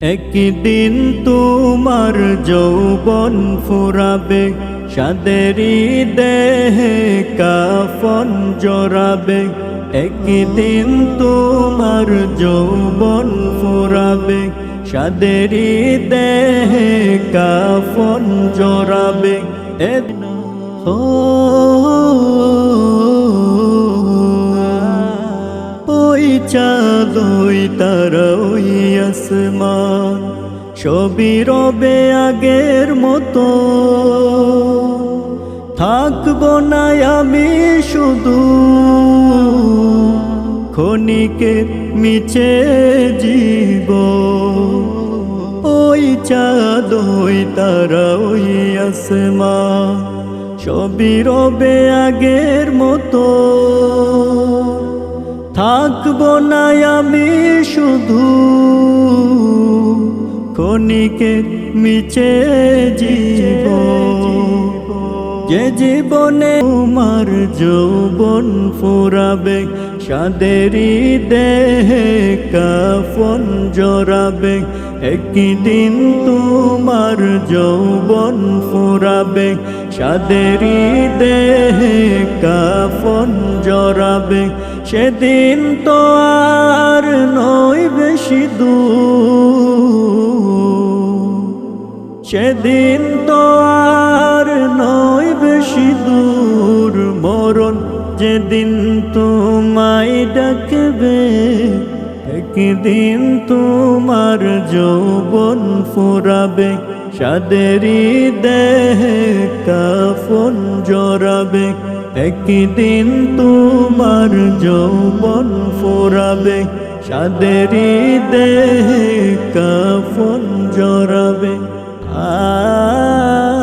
একদিন তোমার যৌবন ফুরাবে সাদেরি দেহে কাফন জড়াবে। একদিন তোমার যৌবন ফুরাবে সাদেরি দেহে কাফন জড়াবে। এ চাঁদ ওই তারা ওই আসমান, সবই রবে আগের মতো। থাকব না আমি শুধু, ক্ষণিকে মিছে জীব। ওই চাঁদ তারা ওই আসমান, সবই রবে আগের মতো। থাকব না আমি শুধু। ক্ষণিকে মিছে জীব যে জীবনে তোমার যৌবন ফুরাবে? সাদেরি দেহে কাফন জড়াবে। একদিন তোমার যৌবন ফুরাবে। সাদেরি দেহে কাফন জড়াবে। সেদিন তো আর নয় বেশি দূর। সেদিন তো আর নয় বেশি দূর মরণ যেদিন তোমায় ডাকবে, একদিন তোমার যৌবন ফুরাবে সাদেরি দেহে কাফন জড়াবে, একদিন তোমার যৌবন ফুরাবে সাদেরি দেহে কাফন জড়াবে। আ